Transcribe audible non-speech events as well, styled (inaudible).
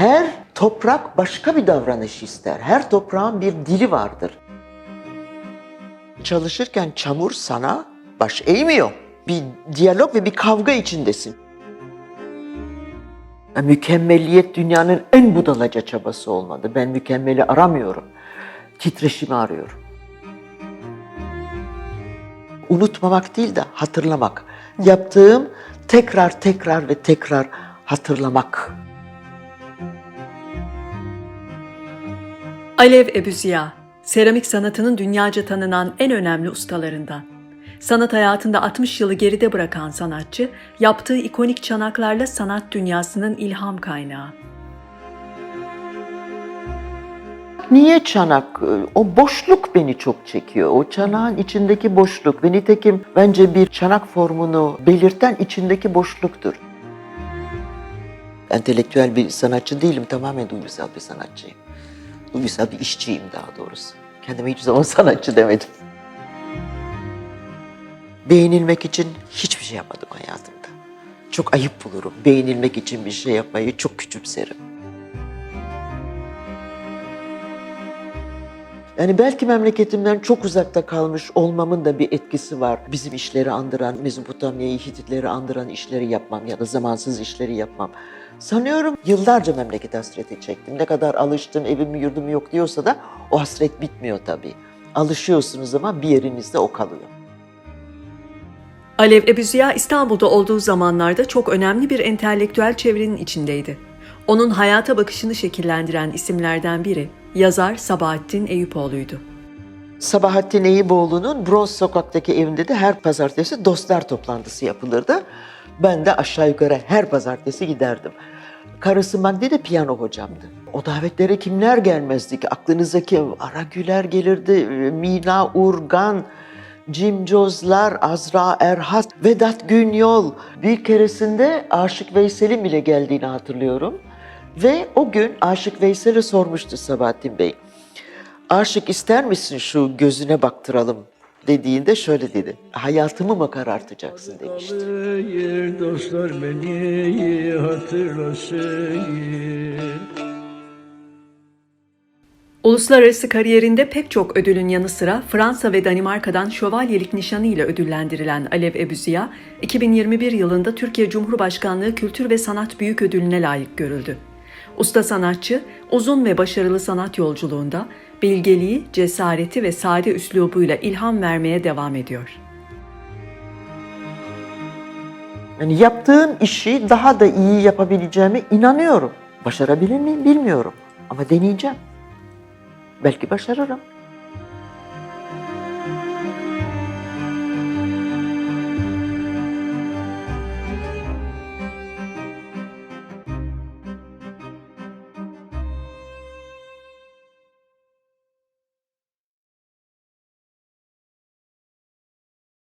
Her toprak başka bir davranış ister. Her toprağın bir dili vardır. Çalışırken çamur sana baş eğmiyor. Bir diyalog ve bir kavga içindesin. Ya, Mükemmelliyet dünyanın en budalaca çabası olmadı. Ben mükemmeli aramıyorum. Titreşimi arıyorum. Unutmamak değil de hatırlamak. Yaptığım tekrar tekrar ve tekrar hatırlamak. Alev Ebuziya, seramik sanatının dünyaca tanınan en önemli ustalarından. Sanat hayatında 60 yılı geride bırakan sanatçı, yaptığı ikonik çanaklarla sanat dünyasının ilham kaynağı. Niye çanak? O boşluk beni çok çekiyor. O çanağın içindeki boşluk. Ve nitekim bence bir çanak formunu belirten içindeki boşluktur. Entelektüel bir sanatçı değilim, tamamen duygusal bir sanatçıyım. Duygusal bir işçiyim daha doğrusu. Kendime hiçbir zaman (laughs) sanatçı demedim. Beğenilmek için hiçbir şey yapmadım hayatımda. Çok ayıp bulurum. Beğenilmek için bir şey yapmayı çok küçümserim. Yani belki memleketimden çok uzakta kalmış olmamın da bir etkisi var. Bizim işleri andıran, Mezopotamya'yı, Hititleri andıran işleri yapmam ya da zamansız işleri yapmam. Sanıyorum yıllarca memleket hasreti çektim. Ne kadar alıştım, evim yurdum yok diyorsa da o hasret bitmiyor tabii. Alışıyorsunuz ama bir yerinizde o kalıyor. Alev Ebuziya İstanbul'da olduğu zamanlarda çok önemli bir entelektüel çevrenin içindeydi. Onun hayata bakışını şekillendiren isimlerden biri yazar Sabahattin Eyüpoğlu'ydu. Sabahattin Eyüboğlu'nun Bronz Sokak'taki evinde de her pazartesi dostlar toplantısı yapılırdı. Ben de aşağı yukarı her pazartesi giderdim. Karısı Magde de piyano hocamdı. O davetlere kimler gelmezdi ki? Aklınızdaki Ara Güler gelirdi, Mina Urgan, Jim Cozlar, Azra Erhat, Vedat Günyol. Bir keresinde Aşık Veysel'in bile geldiğini hatırlıyorum. Ve o gün Aşık Veysel'e sormuştu Sabahattin Bey. Aşık ister misin şu gözüne baktıralım dediğinde şöyle dedi. Hayatımı mı karartacaksın demişti. Dostlar beni hatırlasın. Uluslararası kariyerinde pek çok ödülün yanı sıra Fransa ve Danimarka'dan şövalyelik nişanı ile ödüllendirilen Alev Ebuziya, 2021 yılında Türkiye Cumhurbaşkanlığı Kültür ve Sanat Büyük Ödülüne layık görüldü. Usta sanatçı, uzun ve başarılı sanat yolculuğunda bilgeliği, cesareti ve sade üslubuyla ilham vermeye devam ediyor. Yani yaptığım işi daha da iyi yapabileceğime inanıyorum. Başarabilir miyim bilmiyorum ama deneyeceğim. Belki başarırım.